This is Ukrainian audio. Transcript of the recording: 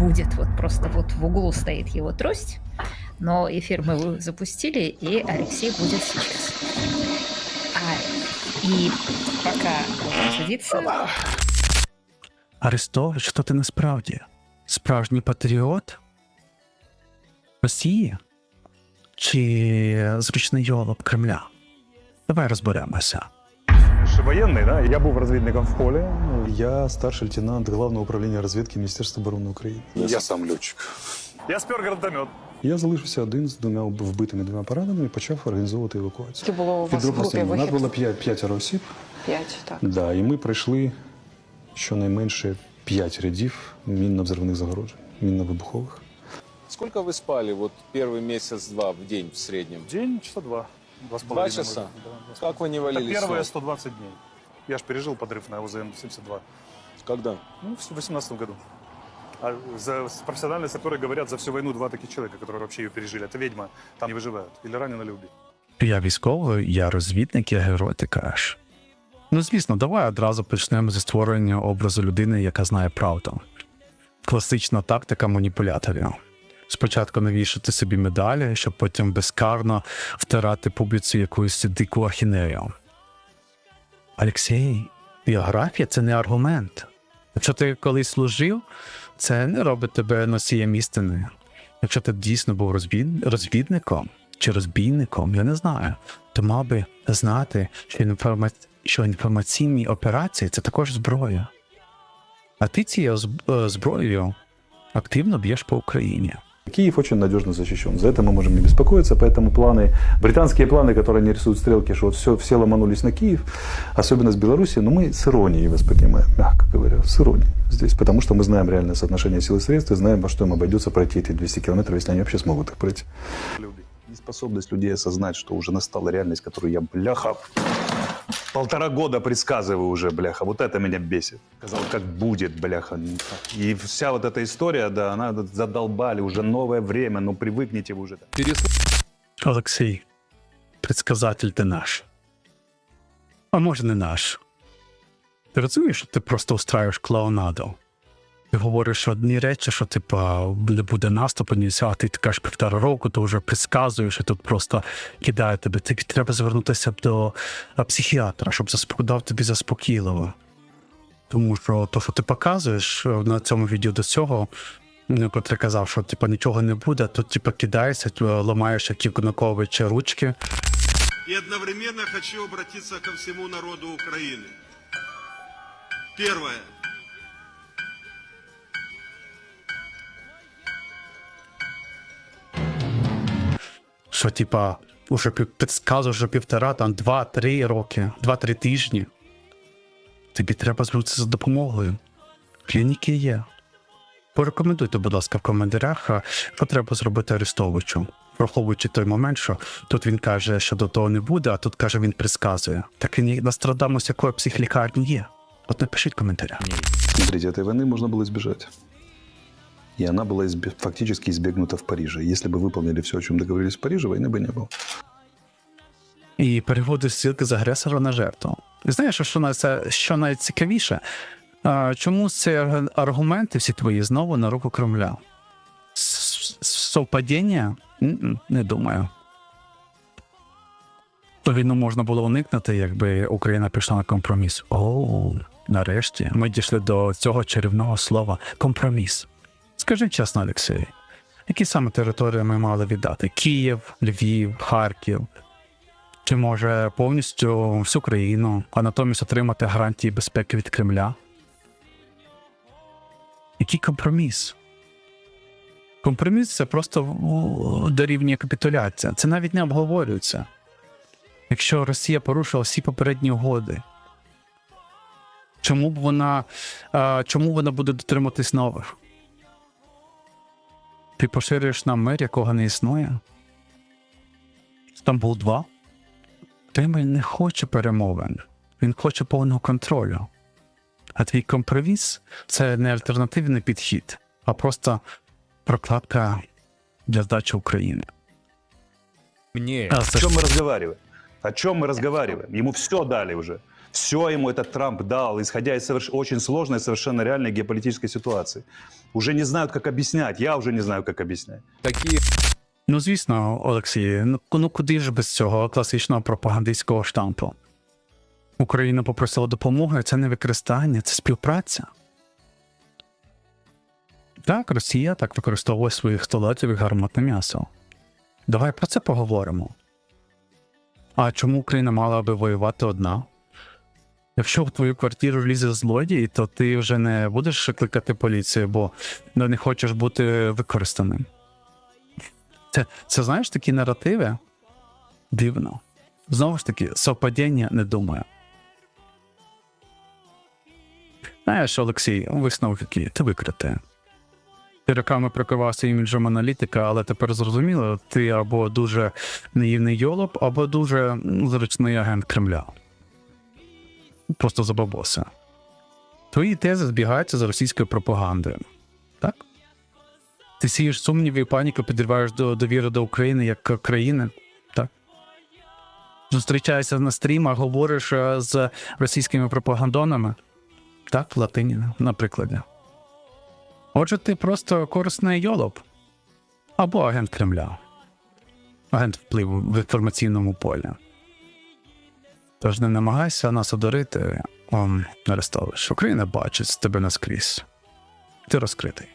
будет. Вот просто вот в углу стоит его трость. Но эфир мы вы- запустили, и Алексей будет сейчас. А, и пока он садится, Арестович, то ти насправді справжній патріот Росії чи зручний йолоп Кремля? Давай розберемося. Ж военный, да? Я був розвідником в полі. Я старший лейтенант Главного управління розвідки Міністерства оборони України. Я сам льотчик. Я спер гранатомет. Я залишився один з двома вбитими двома пораненими і почав організовувати евакуацію. Скільки було у вас в групі Підрозділів. У нас вихід? було п'ять, п'ятеро осіб. П'ять, так. Да, і ми пройшли щонайменше п'ять рядів мінно-взривних загороджень, мінно-вибухових. Сколько вы спали вот первый месяц-два в день в среднем? День часа два. Два с Два половиной, часа? может, да, два с Как вы не Это валились? с первые ног? 120 дней. Я ж пережил подрыв на УЗМ-72. Когда? Ну, в 18 году. А за с- профессиональные саперы говорят, за всю войну два таких человека, которые вообще ее пережили. Это ведьма, там не выживают. Или ранены, или убиты. Я військовий, я розвідник, я герой, ти кажеш. Ну, звісно, давай одразу почнемо зі створення образу людини, яка знає правду. Класична тактика маніпуляторів. Спочатку навішати собі медалі, щоб потім безкарно втирати публіці якусь дику ахінею. Олексій, біографія це не аргумент. Якщо ти колись служив, це не робить тебе носієм істини. Якщо ти дійсно був розвід... розвідником чи розбійником, я не знаю, то мав би знати, що, інформа... що інформаційні операції це також зброя. А ти цією е, зброєю активно б'єш по Україні. Киев очень надежно защищен. За это мы можем не беспокоиться. Поэтому планы, британские планы, которые они рисуют стрелки, что вот все, все ломанулись на Киев, особенно с Беларуси, но мы с иронией воспринимаем, мягко говоря, с иронией здесь. Потому что мы знаем реальное соотношение сил и средств и знаем, во что им обойдется пройти эти 200 километров, если они вообще смогут их пройти. Неспособность людей осознать, что уже настала реальность, которую я, бляха, полтора года предсказываю уже, бляха. Вот это меня бесит. Сказал, как будет, бляха. И вся вот эта история, да, она задолбали. Уже новое время, ну привыкните вы уже. Олексій, предсказатель ти наш. А може не наш. Ти розумієш, що ти просто устраюєш клоунаду? Ти говориш одні речі, що типа не буде наступу, ні а ти кажеш півтора року, то вже предсказуєш, і тут просто кидає тебе. Тобі треба звернутися до психіатра, щоб заспо- дав тобі заспокійливо. Тому що то, що ти показуєш е, на цьому відео до цього, ну, Котре казав, що типа нічого не буде, тут типа кидаєшся, т- ламаєш які Конуковича ручки. И одновременно хочу обратиться ко всему народу Украины. Первое. що типа уже пів- підказує, що півтора, там два-три роки, два-три тижні. Тобі треба звернутися за допомогою. Клініки є. Порекомендуйте, будь ласка, в коментарях, а, що треба зробити Арестовичу. Враховуючи той момент, що тут він каже, що до того не буде, а тут каже, він предсказує. Так він і Нострадамус якої психлікарні є. От напишіть в коментарях. Смотрите, этой войны можно было избежать. И она была избе- фактически избегнута в Париже. Если бы выполнили все, о чем договорились в Париже, войны бы не было. і переводиш ссылки з агресора на жертву. І знаєш, що, на це, що найцікавіше? А, чому ці арг- аргументи всі твої знову на руку Кремля? С- с- Совпадіння? М-м, Не думаю. То Війну можна було уникнути, якби Україна пішла на компроміс. О, нарешті ми дійшли до цього чарівного слова компроміс. Скажи чесно, Олексій, які саме території ми мали віддати? Київ, Львів, Харків, чи може повністю всю країну, а натомість отримати гарантії безпеки від Кремля? Який компроміс? Компроміс це просто дорівнює капітуляція. Це навіть не обговорюється. Якщо Росія порушила всі попередні угоди, чому б вона, чому вона буде дотримуватись нових? Ти поширюєш нам мир, якого не існує? Стамбул 2? Кремль не хоче перемовин, він хоче повного контролю. А твій компроміс це не альтернативний підхід, а просто прокладка для здачі України. А, О чем мы разговариваем? О чем мы разговариваем? Ему все дали уже. Все ему этот Трамп дал, исходя из соверш- очень сложной, совершенно реальной геополитической ситуации. Уже не знают, как объяснять. Я уже не знаю, как объяснять. Такие Ну, звісно, Олексій, ну, ну куди ж без цього класичного пропагандистського штампу? Україна попросила допомоги, це не використання, це співпраця. Так, Росія так використовує своїх столетів і гарматне м'ясо. Давай про це поговоримо. А чому Україна мала би воювати одна? Якщо в твою квартиру влізе злодій, то ти вже не будеш кликати поліцію, бо ну, не хочеш бути використаним. Це, це знаєш такі наративи? Дивно. Знову ж таки, совпадіння не думаю. Знаєш, Олексій, висновок який, ти викрите. Ти роками прикривався іміджем аналітика, але тепер зрозуміло, ти або дуже наївний йолоп, або дуже зручний агент Кремля. Просто за бабоса. Твої тези збігаються з російською пропагандою. Так? Ти сієш сумніви і паніку, підриваєш до довіри до України як країни. Так. Зустрічаєшся на стрімах, говориш е, з російськими пропагандонами. Так, в латині, на прикладі. Отже, ти просто корисний йолоп. Або агент Кремля. Агент впливу в інформаційному полі. Тож не намагайся нас одурити, ом, Арестович. Україна бачить тебе наскрізь. Ти розкритий.